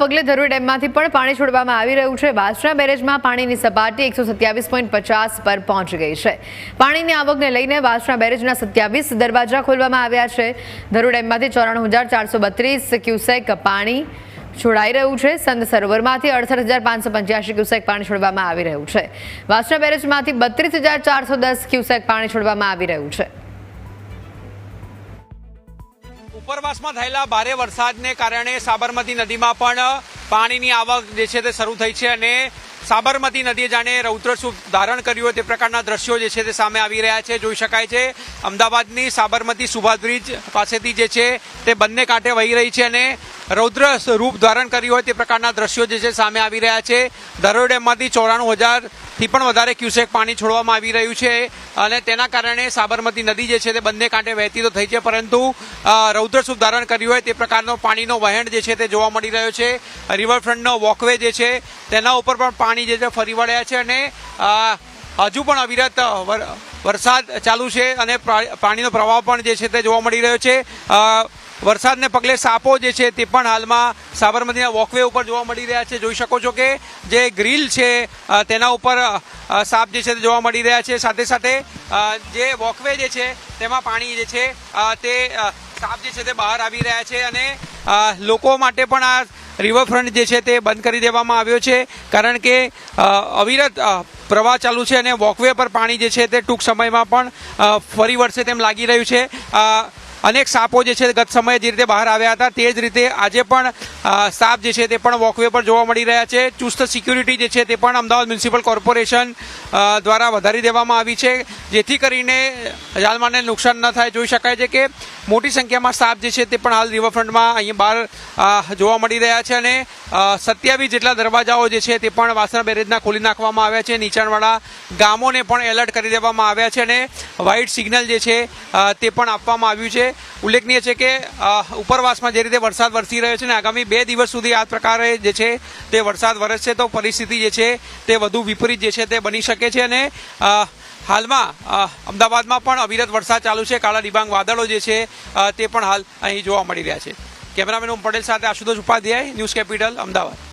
પગલે ધરોઈ ડેમમાંથી પણ પાણી છોડવામાં આવી રહ્યું છે. વાસણા બેરેજમાં પાણીની સપાટી એકસો પર પહોંચી ગઈ છે. પાણીની આવકને લઈને વાસણા બેરેજના સત્યાવીસ દરવાજા ખોલવામાં આવ્યા છે. ધરોઈ ડેમમાંથી ચોરાણું ક્યુસેક પાણી છોડાઈ રહ્યું છે. સંત સરોવરમાંથી અડસઠ હજાર પાંચસો પંચ્યાસી ક્યુસેક પાણી છોડવામાં આવી રહ્યું છે. વાસણા બેરેજમાંથી બત્રીસ હજાર ચારસો દસ ક્યુસેક પાણી છોડવામાં આવી રહ્યું છે. ઉપરવાસમાં થયેલા ભારે વરસાદને કારણે સાબરમતી નદીમાં પણ પાણીની આવક જે છે તે શરૂ થઈ છે અને સાબરમતી નદીએ જાણે રૌદ્ર ધારણ કર્યું તે પ્રકારના દ્રશ્યો જે છે તે સામે આવી રહ્યા છે. જોઈ શકાય છે, અમદાવાદની સાબરમતી સુભાષ બ્રિજ પાસેથી જે છે તે બંને કાંઠે વહી રહી છે અને રૌદ્ર રૂપ ધારણ કર્યું હોય તે પ્રકારના દ્રશ્યો જે છે સામે આવી રહ્યા છે. ધરોઈ ડેમમાંથી ચોરાણું હજારથી પણ વધારે ક્યુસેક પાણી છોડવામાં આવી રહ્યું છે અને તેના કારણે સાબરમતી નદી જે છે તે બંને કાંઠે વહેતી તો થઈ છે, પરંતુ રૌદ્ર સ્વરૂપ ધારણ કર્યું હોય તે પ્રકારનો પાણીનો વહેણ જે છે તે જોવા મળી રહ્યો છે. રિવરફ્રન્ટનો વોકવે જે છે તેના ઉપર પણ પાણી જે છે ફરી વળ્યા છે અને હજુ પણ અવિરત વર- વરસાદ ચાલુ છે અને પાણીનો પ્રવાહ પણ જે છે તે જોવા મળી રહ્યો છે. વરસાદને પગલે સાપો જે છે તે પણ હાલમાં સાબરમતીના વોકવે ઉપર જોવા મળી રહ્યા છે. જોઈ શકો છો કે જે ગ્રીલ છે તેના ઉપર સાપ જે છે તે જોવા મળી રહ્યા છે. સાથે સાથે જે વોકવે જે છે તેમાં પાણી જે છે તે સાપ જે છે તે બહાર આવી રહ્યા છે અને લોકો માટે પણ આ રિવરફ્રન્ટ જે છે તે બંધ કરી દેવામાં આવ્યો છે. કારણ કે અવિરત પ્રવાહ ચાલુ છે અને વોકવે પર પાણી જે છે તે ટૂંક સમયમાં પણ ફરી વળશે તેમ લાગી રહ્યું છે. અનેક સાપો જે છે ગત સમયે જે રીતે બહાર આવ્યા હતા, તે જ રીતે આજે પણ સાપ જે છે તે પણ વોકવે પર જોવા મળી રહ્યા છે. ચુસ્ત સિક્યુરિટી જે છે તે પણ અમદાવાદ મ્યુનિસિપલ કોર્પોરેશન દ્વારા વધારી દેવામાં આવી છે. જેથી કરીને જાનમાલને નુકસાન ન થાય. જોઈ શકાય છે કે મોટી સંખ્યામાં સાપ જે છે તે પણ હાલ રિવરફ્રન્ટમાં અહીંયા બહાર જોવા મળી રહ્યા છે અને સત્યાવીસ જેટલા દરવાજાઓ જે છે તે પણ વાસણા બેરેજના ખોલી નાખવામાં આવ્યા છે. નીચાણવાળા ગામોને પણ એલર્ટ કરી દેવામાં આવ્યા છે અને વ્હાઇટ સિગ્નલ જે છે તે પણ આપવામાં આવ્યું છે. ઉલ્લેખનીય છે કે ઉપરવાસમાં જે રીતે વરસાદ વરસી રહ્યો છે ને આગામી બે દિવસ સુધી આ પ્રકારે જે છે તે વરસાદ વરસશે તો પરિસ્થિતિ જે છે તે વધુ વિપરીત જે છે તે બની શકે છે અને હાલમાં અમદાવાદમાં પણ અવિરત વરસાદ ચાલુ છે. કાળા ડિબાંગ વાદળો જે છે તે પણ હાલ અહીં જોવા મળી રહ્યા છે. કેમેરામેન ઓમ પટેલ સાથે આશુતોષ ઉપાધ્યાય, ન્યૂઝ કેપિટલ, અમદાવાદ.